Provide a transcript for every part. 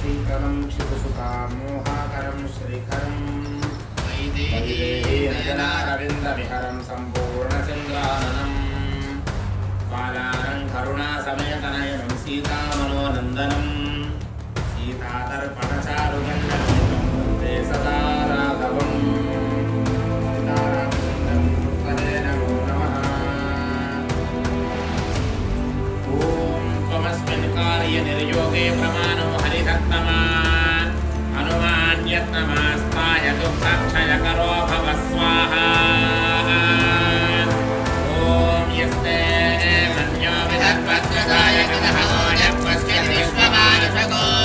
शीतलं क्षितसुतामोहाकरं श्रीकरं रविन्द्रविहरं सम्पूर्णचन्द्राननम् बालानं करुणासमयतनयनं सीतामनोनन्दनं सीतातर्पणचारुगण्डनं वन्दे सदा राघवम् सीतारामचन्द्रं पदे नमो नमः ॐ त्वमस्मिन् कार्ये निर्योगे प्रमाणो हरिसत्तमा अनुमान्यत्नमास्ताय दुःखक्षयकरो भव स्वाहा ॐ यस्ते मन्यो विदर्भद्रदाय कदः यः विश्वमानुषगो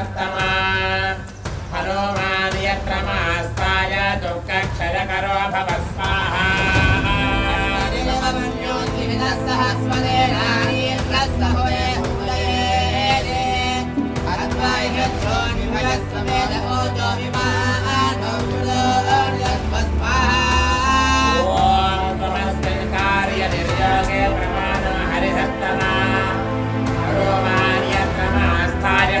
हरिसत्तमा हनुमान् यत्र मास्ताय दुःखक्षयकरो भव स्वाहा ॐ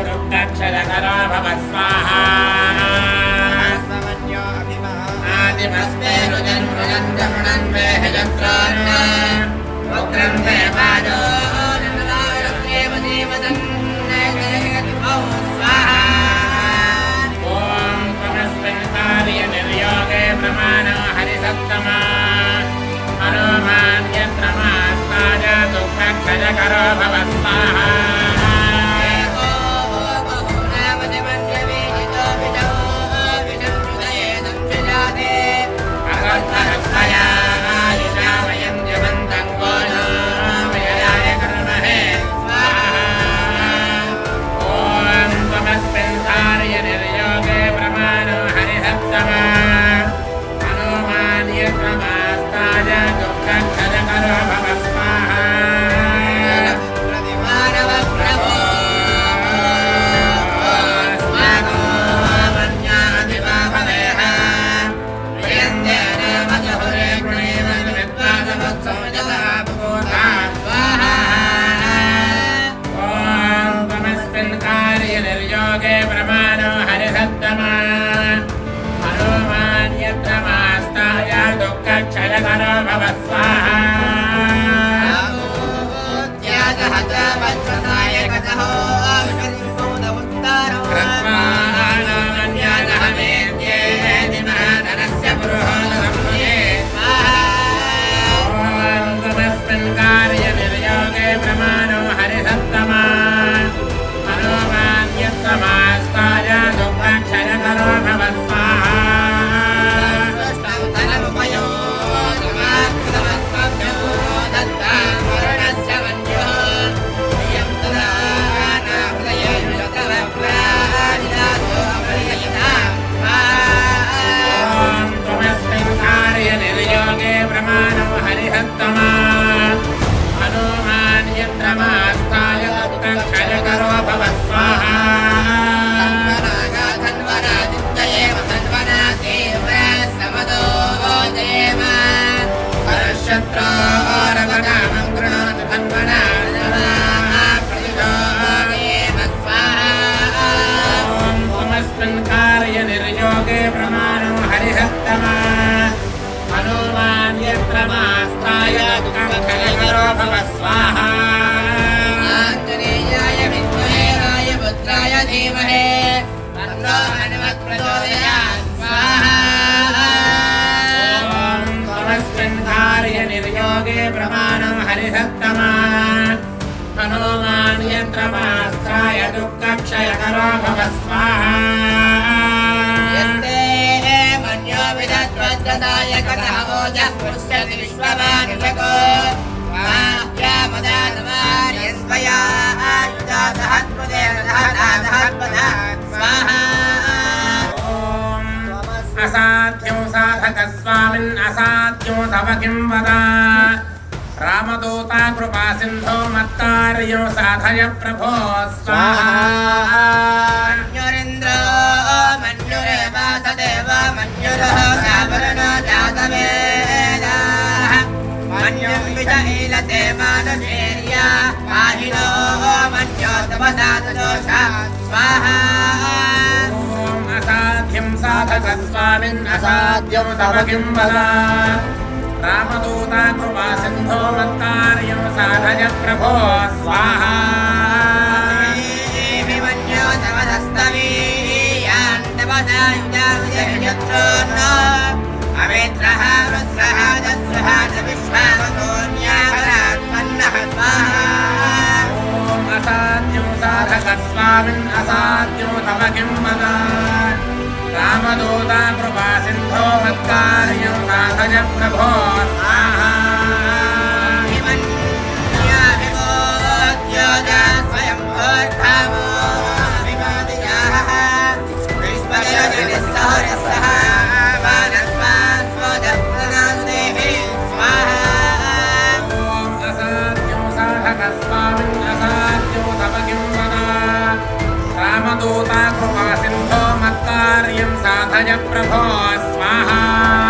मास्ताय दुःखक्षयकरो भव स्वाहा आदिमस्ते रुजन् रुजन् जमुनन् मे हजत्रान्न रुद्रं मे पादो ॐ त्वमस्मिन् कार्यनिर्योगे प्रमाणो हरिसत्तमा हनुमा क्षयकरो भव स्वाहा भव स्वाहा धीमहे तन्नो हनुमत् प्रचोदयात् स्वाहा ॐ त्वमस्मिन् कार्यनिर्योगे प्रमाणं हरिसत्तमा हनुमान् यन्त्रमास्त्राय दुःखक्षयकरो भव स्वाहा यस्ते मन्यो विदत्वद्गदाय कथमोजः पृच्छति विश्वमानुषको అసాధ్యం సాధక స్వామిన్ అసాధ్యం తవ కిం వద రామదూత కృపా సింధో మత్తార్యో సాధయ ప్రభో స్వాహ్యురింద్ర మన్యురే వాసదేవ మన్యుర జాతమే विजयीलते मानवेर्या पाहिनो मन्योतमसाददोष स्वाहा ॐ असाध्यं साधकस्वामिन् असाध्यं तव किं वद रामदूता कृपा सिन्धो मत्तार्यो साधय प्रभो स्वाहा अवेत्रः रुद्रः दस्रः च विश्वावतोऽन्याकरात्मन्नः स्वाहा ॐ असाध्यो साधकस्वामिन् असाध्यो तव किं वद रामदूता कृपा सिन्धो मत्कार्यं साधय प्रभो स्वाहा ॐ साधय प्रभो स्वाहा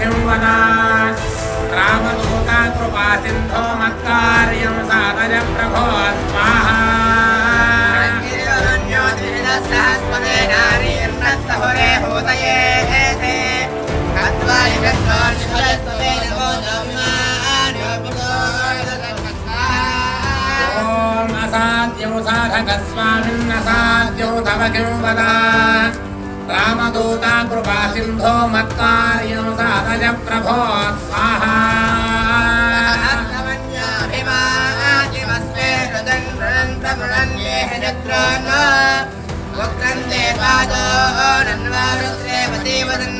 किंवदात् रामदूताकृपासिन्धो मत्कार्यं साधय प्रभो स्वाहा सहस्वने नारीर्नस्तहुरे होतये हेते तद्वायुगस्वार्षस्वने नमो ॐ असाद्यौ साधकस्वामिन्नसाद्यौ तव किं वदात् రామదూతా కృపా సింధో మత్కార్యం సాధజ ప్రభో స్వాహా వక్రందే పాదో నన్వారుద్రేవతి వదన్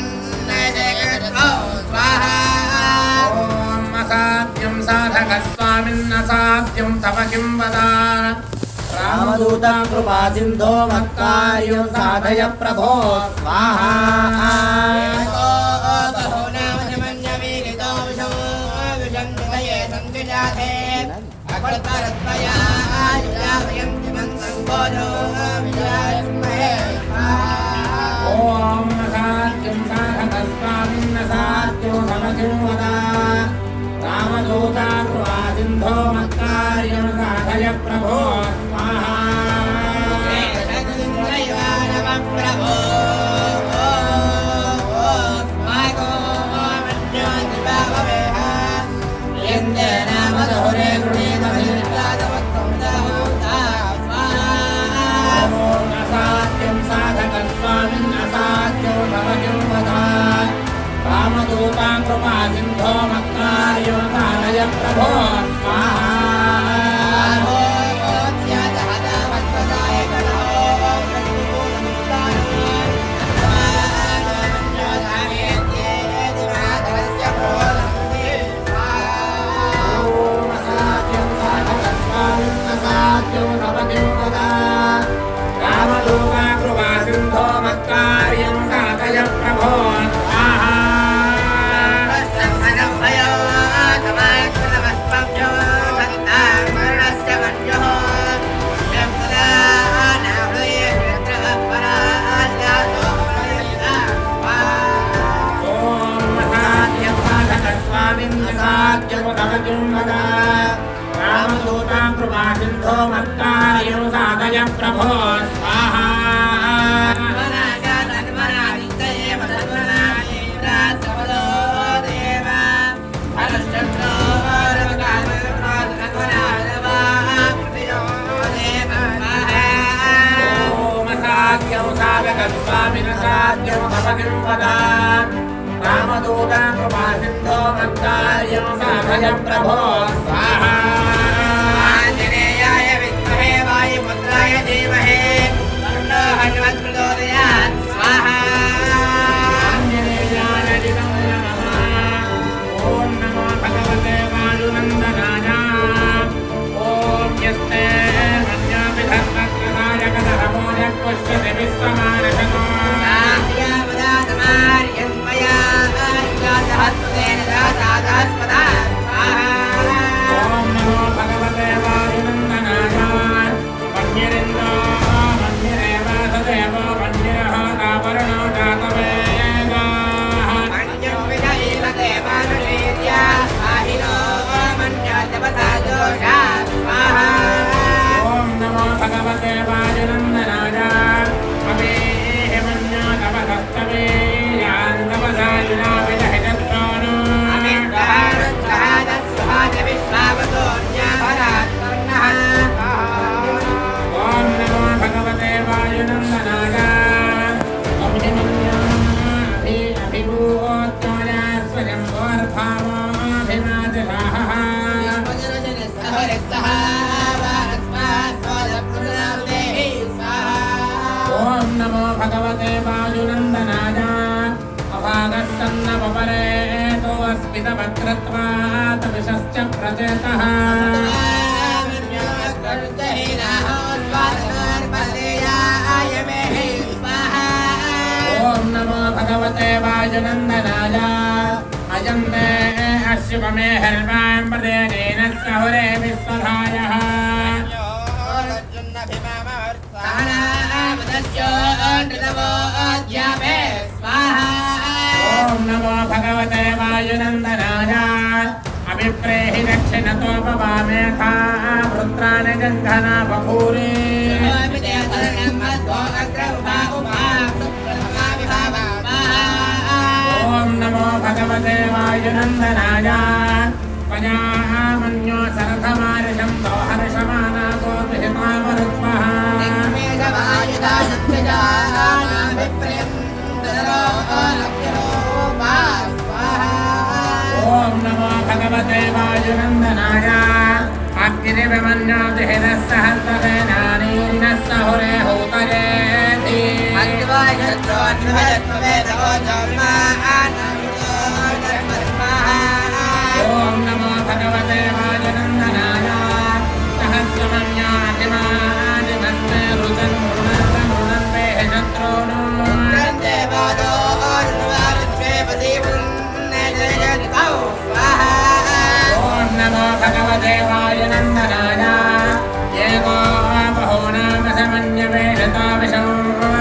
సాధక స్వామిన్న సాధ్యం తమ కిం వదాన రామదూతం కృపా సింధో మత్కార్యం సాధయ ప్రభో స్వాహా ఓం నసాత్యం సాహతస్వామి నసాత్యో సమకిం వదా రామదూతా కృపా సింధో మత్కార్యం సాధయ ప్రభో कामदूतां कृपा सिन्धो मत्कार्यो तानय प्रभो स्वाहा विशश्च प्रचेतः ॐ नमो भगवते वायुनन्दनाय अयं ते अश्वमे हर्वां प्रदेनेन सहुरे विश्वधायः ॐ नमो भगवते वायुनन्दनाय विप्रेहि दक्षिणतो भवामेथा वृत्राणि गङ्घना बभूरि ॐ नमो भगवते वायुनन्दनाय पजामन्यो सरथमार्षं तो हर्षमानासो पिहितामरुत्मः विप्रेन्दरो लक्ष्यरो ఓం నమో భగవతే వాయునందనాయ అగ్నిభిమన్యోతిహిరస్సహస్రసేనారీరిణస్సహురే హూతరేతి ఓం నమో భగవతే వాయునందనాయ సహస్రమన్యాధిమాధిమస్తే రుజన్ మృణందే శత్రూను ॐ नमो भगवते वायुनन्दनाय एको बहूनाम समन्यवेशता विषं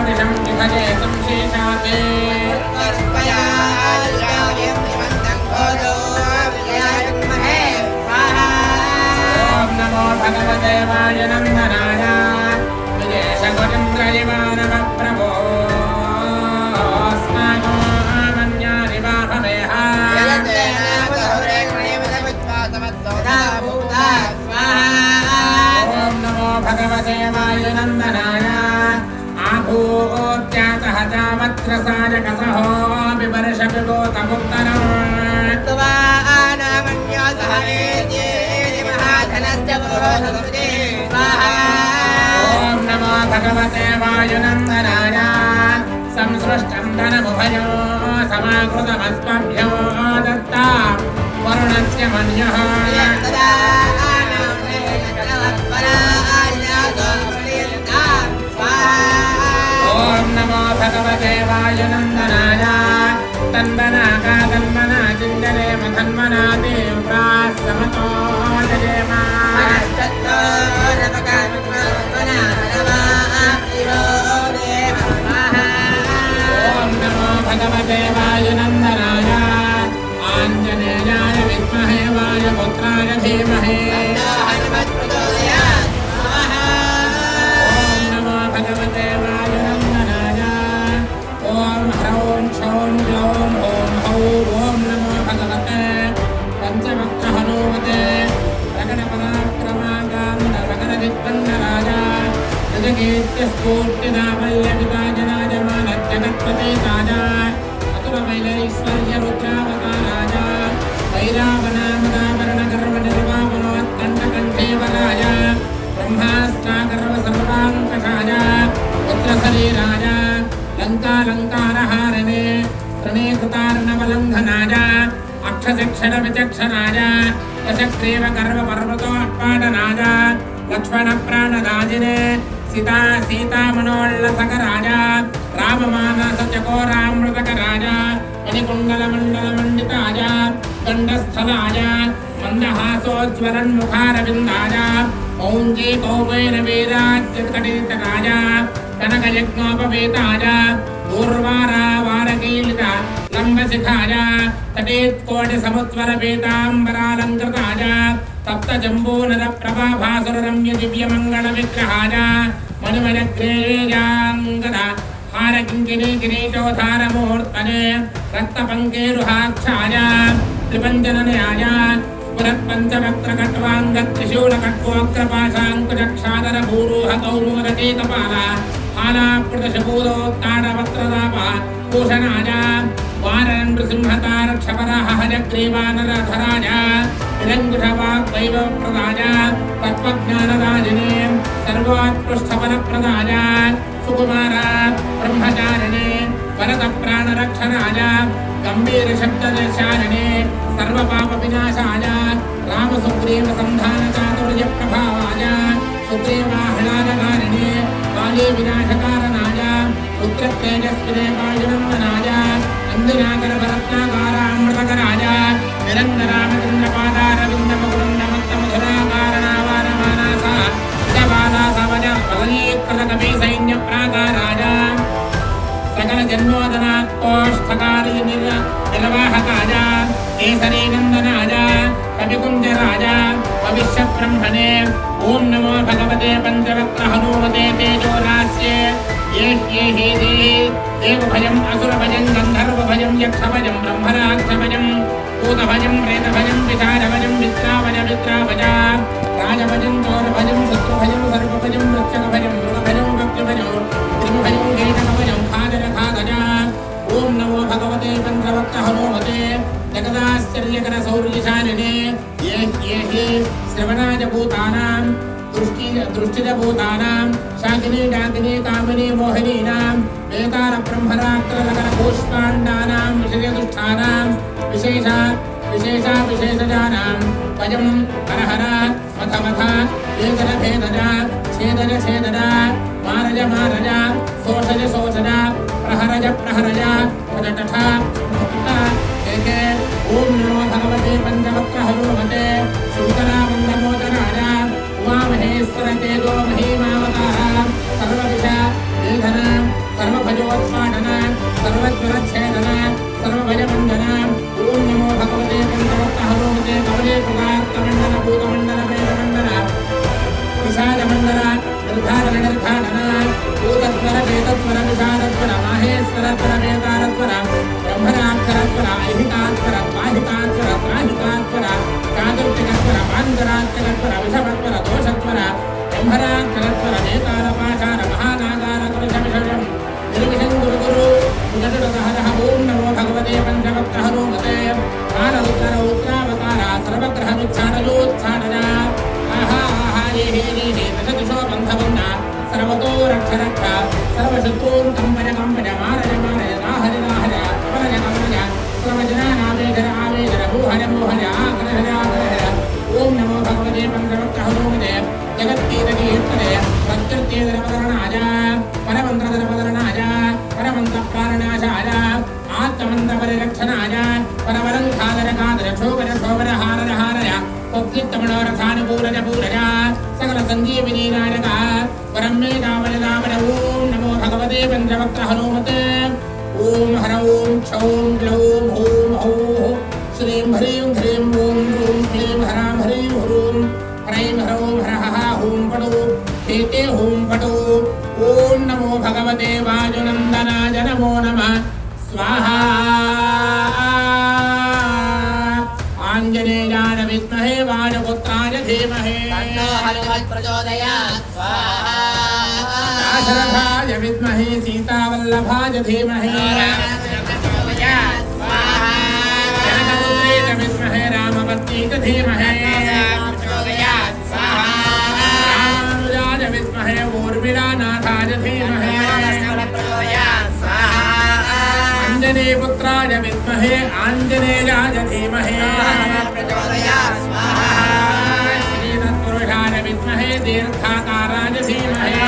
विषं विभजे संशीषाते ॐ नमो भगवते वायुनन्दनाय विदेशगुरिन्द्रजिवानवप्रभो चावत्रसायकसहो बिवर्षपिबोतमुत्तरम् ॐ नमो भगवते वायुनन्दनाय संसृष्टं धनमुभयो समाकृतमस्मभ्यो दत्ता वरुणस्य मन्यः ॐ तन्मनाका तन्मना चिन्तने मधन्मना देव्रा समतो जयेम ॐ नमो भगवते वायुनन्दनाय आञ्जनेयाय विद्महे वायुपुत्राय धीमहि నిత్యస్ఫూర్తిదా పల్లకితా జనాజమాన జగత్పతే తాజా అతుల వైలైశ్వర్య రుద్రావతా రాజా వైరావనామదావరణ గర్వ నిర్వామనోత్కంఠ కంఠేవరాజ బ్రహ్మాస్త్రాగర్వ సర్వాంకరాజ పుత్రశరీరాజ లంకాలంకారహారణే ప్రణీకృతార్ణవలంఘనాజ అక్షశిక్షణ విచక్షణాజ యశక్రీవ గర్వ పర్వతో అట్పాటనాజ లక్ష్మణ ప్రాణరాజినే సీతా సీతామనోళ్ళసక రాజా రామమానస చకోరామృతక రాజా మణికుండల మండల మండిత రాజా దండస్థలాజ మందహాసోజ్వలన్ముఖారవిందాజ ఔంజీ కౌపేన వేదాజ్యకటిత రాజా కనకయజ్ఞోపవేతాజ పూర్వారావారకీలిత లంబశిఖాజ తటేత్కోటి సముత్వర వేదాంబరాలంకృతాజ तप्तजम्बूनरप्रभाभासुररम्य दिव्यमङ्गलविग्रहाय मणिमयग्रेयाङ्गद हारकिङ्किणी किरीटोधारमूर्तने रक्तपङ्केरुहाक्षाय त्रिपञ्जनन्याय स्फुरत्पञ्चवक्त्रकट्वाङ्गत्रिशूलकट्वोक्त्रपाशाङ्कुचक्षादरभूरुहकौमोदकीकपाल हालाकृतशबूलोत्ताडवक्त्रदाप भूषणाय వారన్ నృసింహతారక్షపరః తత్వజ్ఞానరాజినే సర్వోత్కృష్టవరప్రదాజ సుకుమార బ్రహ్మచారిణే వరద ప్రాణరక్షణాయ గంభీర శబ్దశాలినే సర్వపాప వినాశాయ రామసుగ్రీవ సంధాన చాతుర్య ప్రభావాయ సుగ్రీవాహ్లాదకారిణే బాల్య వినాశకారణాయ పుత్ర తేజస్వినే వాయునందనాయ वन्दनाकर भरत्नाकारामृतकराजा निरन्तरामचन्द्रपादारविन्दमकुन्दमत्तमधुराकारणा सवदलीकृतकपि सैन्यप्राकाराजा सकलजन्मोदनात्कोष्ठकार्यनिर्वाहकाजा नमो भगवते पञ्चरत्नहनूमते तेजोरास्य ये ह्ये हि భవిష్య బ్రహ్మణే ఓం నమో భగవతే పంచవక్ర హనుమతే తేజోరాస్యే ఏ హే హే దే దేవభయం అసురభయం గంధర్వభయం యక్షభయం బ్రహ్మరాక్షభయం భూతభయం ప్రేతభయం విచారభయం విత్రాభయ విత్రాభజ రాజభయం చోరభయం శత్రుభయం సర్వభయం వృక్షభయం మృగభయం భక్తిభయం త్రిభయం కేటకభయం ఖాదర ఖాదజ ఓం నమో భగవతే పంచవక్త హనుమతే జగదాశ్చర్యకర సౌర్యశాలినే ఏ ఏ హే శ్రవణాయ భూతానాం दृष्टि दृष्टिरभूतानां शाकिनी डाकिनी कामिनी मोहिनीनां वेतारब्रह्मरात्रलकरभूष्पाण्डानां विषयदुष्ठानां विशेषा विशेषा विशेषजानां वयम् हरहरा मथ मथ भेदन मारज मारज शोषज शोषज प्रहरज प्रहरज प्रजटथा ॐ नमो भगवते पञ्चवक्त्रहरोमते शङ्करा restaurante బంధవంద సర్వతో రక్ష రక్ష సర్వశత్రూన్ కంపజ కంపజ మారజ మారజ రాహర రాహర కమలజ కమలజ సర్వజన నామేధర ఆవేదర భూహర మోహర ఆగ్రహర ఆగ్రహర ఓం నమో భగవతే పంచవక్త హనుమతే జగత్కీర కీర్తనే ప్రత్యర్థేదర పదరణాజ పరమంత్రధర పదరణాజ పరమంత ప్రాణనాశాయ ఆత్మంత్ర పరిరక్షణాయ పరవరం ఖాదర ఖాదర శోభన శోభన హారర హారయ కొద్దిత్తమణోరథానుకూలజ పూరజ సకల సంజీవిని నాయక పరం మే దావన దావన ఓం నమో భగవతే పంచవక్త హనుమతే ఓం హర ఓం క్షౌం గ్లౌం హూం హౌ శ్రీం హ్రీం హ్రీం ఓం హ్రూం క్లీం प्रभाज धीमहि विद्महे रामवत्नीत धीमहे रामानुजाय विद्महे ऊर्मिळानाथाय धीमहे अंजनेपुत्राय विद्महे धीमहे श्रीनत्पुरुषाय विद्महे दीर्घाकाराय धीमहे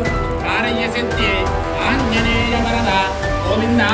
కారయ్య సిద్ధి ఆంజనేయ వరద గోవిందా.